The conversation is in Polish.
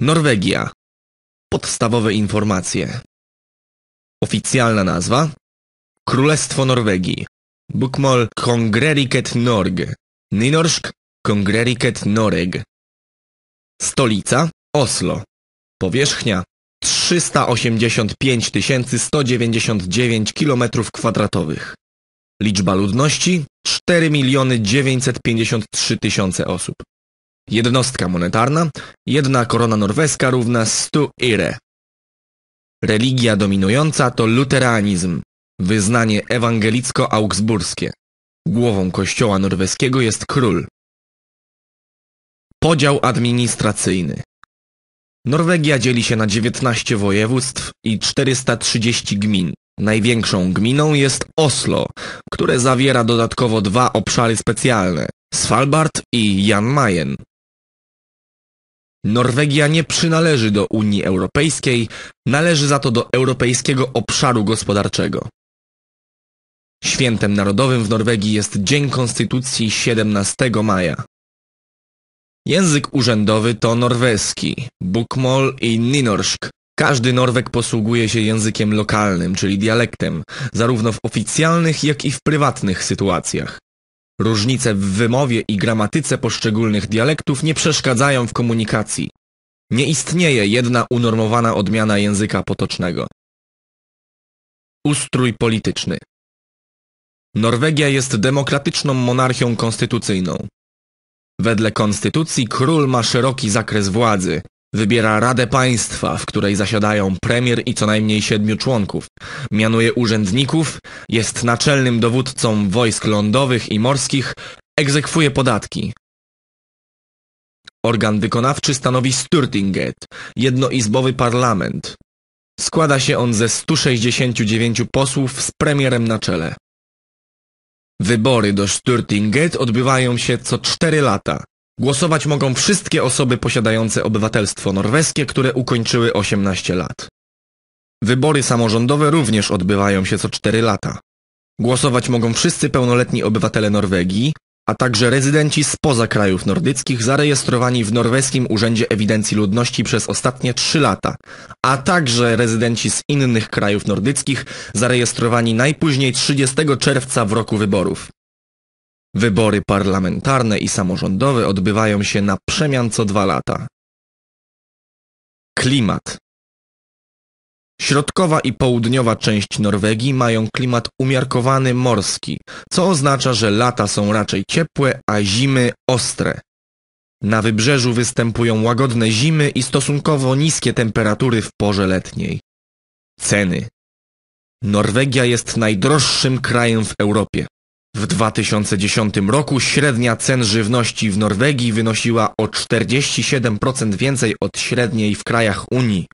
Norwegia. Podstawowe informacje. Oficjalna nazwa Królestwo Norwegii. Bukmol Kongreriket Norg. Nynorsk Kongreriket Noreg. Stolica Oslo. Powierzchnia 385 199 km2. Liczba ludności 4 miliony 953 tysiące osób. Jednostka monetarna, jedna korona norweska równa 100 ire. Religia dominująca to luteranizm, wyznanie ewangelicko-augsburskie. Głową kościoła norweskiego jest król. Podział administracyjny. Norwegia dzieli się na 19 województw i 430 gmin. Największą gminą jest Oslo, które zawiera dodatkowo dwa obszary specjalne Svalbard i Jan Mayen. Norwegia nie przynależy do Unii Europejskiej, należy za to do Europejskiego Obszaru Gospodarczego. Świętem narodowym w Norwegii jest Dzień Konstytucji 17 maja. Język urzędowy to norweski, bukmol i nynorsk. Każdy Norweg posługuje się językiem lokalnym, czyli dialektem, zarówno w oficjalnych, jak i w prywatnych sytuacjach. Różnice w wymowie i gramatyce poszczególnych dialektów nie przeszkadzają w komunikacji. Nie istnieje jedna unormowana odmiana języka potocznego. Ustrój polityczny Norwegia jest demokratyczną monarchią konstytucyjną. Wedle konstytucji król ma szeroki zakres władzy. Wybiera Radę Państwa, w której zasiadają premier i co najmniej siedmiu członków. Mianuje urzędników, jest naczelnym dowódcą wojsk lądowych i morskich, egzekwuje podatki. Organ wykonawczy stanowi Sturtinget, jednoizbowy parlament. Składa się on ze 169 posłów z premierem na czele. Wybory do Sturtinget odbywają się co cztery lata. Głosować mogą wszystkie osoby posiadające obywatelstwo norweskie, które ukończyły 18 lat. Wybory samorządowe również odbywają się co cztery lata. Głosować mogą wszyscy pełnoletni obywatele Norwegii, a także rezydenci spoza krajów nordyckich zarejestrowani w Norweskim Urzędzie Ewidencji Ludności przez ostatnie trzy lata, a także rezydenci z innych krajów nordyckich zarejestrowani najpóźniej 30 czerwca w roku wyborów. Wybory parlamentarne i samorządowe odbywają się na przemian co dwa lata. Klimat Środkowa i południowa część Norwegii mają klimat umiarkowany morski, co oznacza, że lata są raczej ciepłe, a zimy ostre. Na wybrzeżu występują łagodne zimy i stosunkowo niskie temperatury w porze letniej. Ceny Norwegia jest najdroższym krajem w Europie. W 2010 roku średnia cen żywności w Norwegii wynosiła o 47% więcej od średniej w krajach Unii.